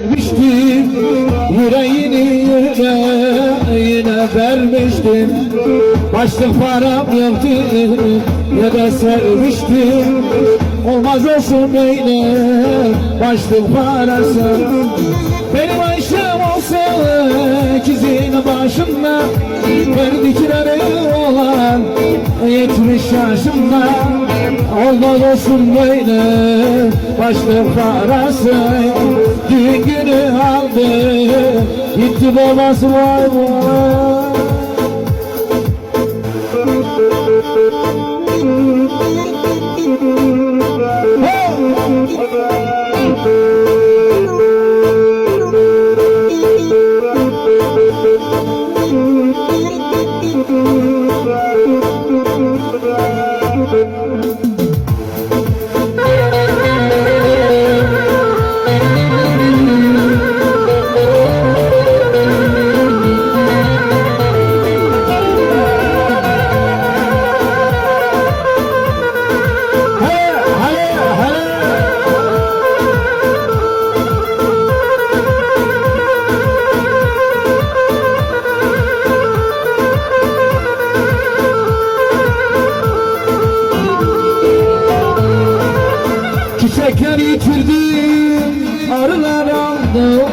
Vermiştim yüreğini yüreğine vermiştim. Başlık param yoktu ya da sermiştim Olmaz olsun böyle başlık parası. Benim olsa ikizin başında Verdikleri olan yetmiş yaşında. Olmaz olsun böyle başlık parası. Düğün günü aldı gitti babası vay vay yitirdim, arılar aldı,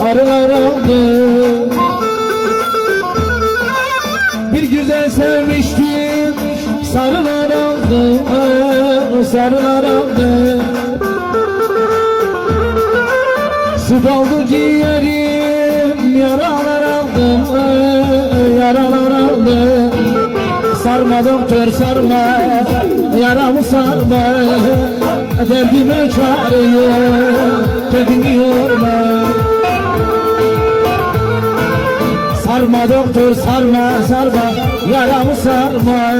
arılar aldı. Bir güzel sevmiştim, sarılar aldı, sarılar aldı. Su doldu ciğerim, yaralar aldım, yaralar aldım. Sarma doktor sarma Yaramı sarma Derdime çare yok Kendini yorma Sarma doktor sarma sarma Yaramı sarma.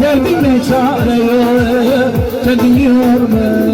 Derdime çare yok Kendini yorma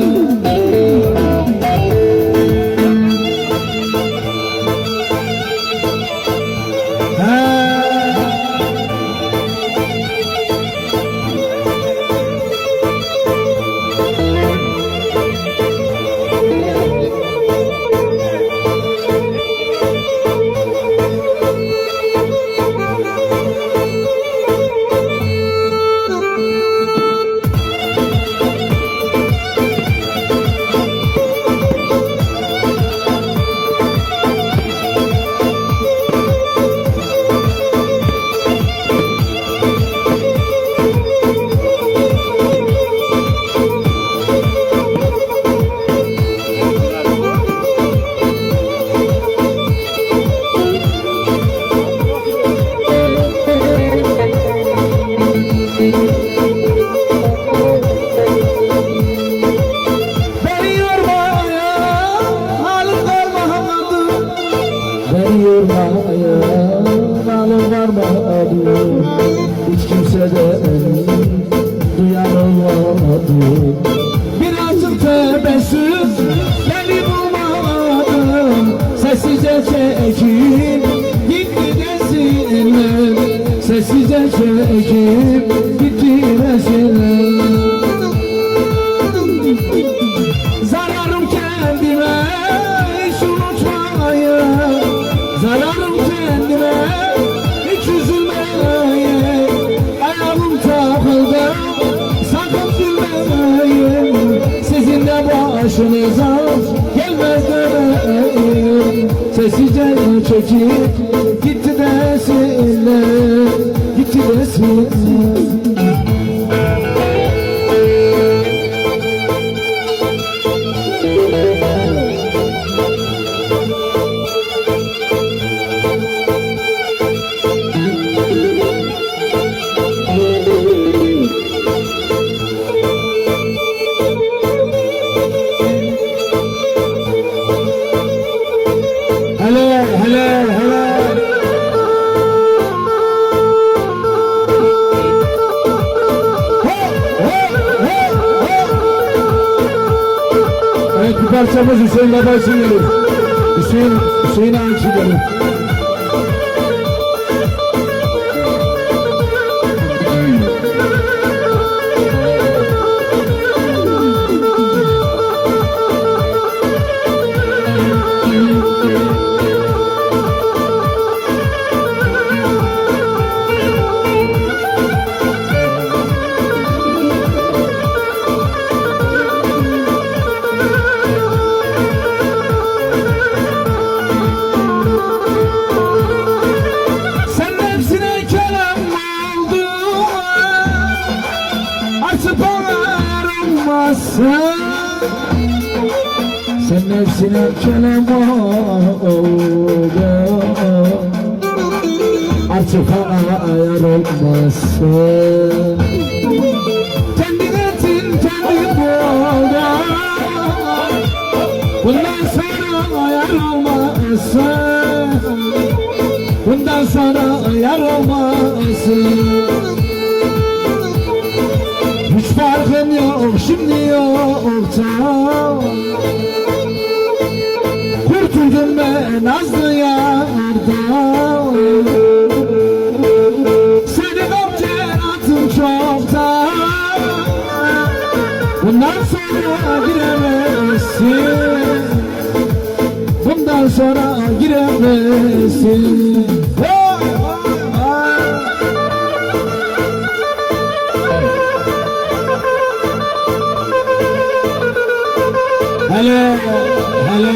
Gitti desinler Zararım kendime hiç unutmaya Zararım kendime hiç üzülmeye Ayağım takıldı sakın üzülmeyin Sizin de başınıza gelmez demeyin. Sessizce çekip gitti desinler Gitti parçamız Hüseyin Baba için gelir. Hüseyin, Hüseyin sen Sen nefsine kelamar oldun. Artık ona ayar olmazsın Kendin etin kendin boğda Bundan sonra ayar olmazsın Bundan sonra ayar olmazsın Farkın yok şimdi yoktan Kurtuldum ben Nazlı yardan Seni kapten attım çoktan Bundan sonra giremezsin. Bundan sonra giremezsin Hele hele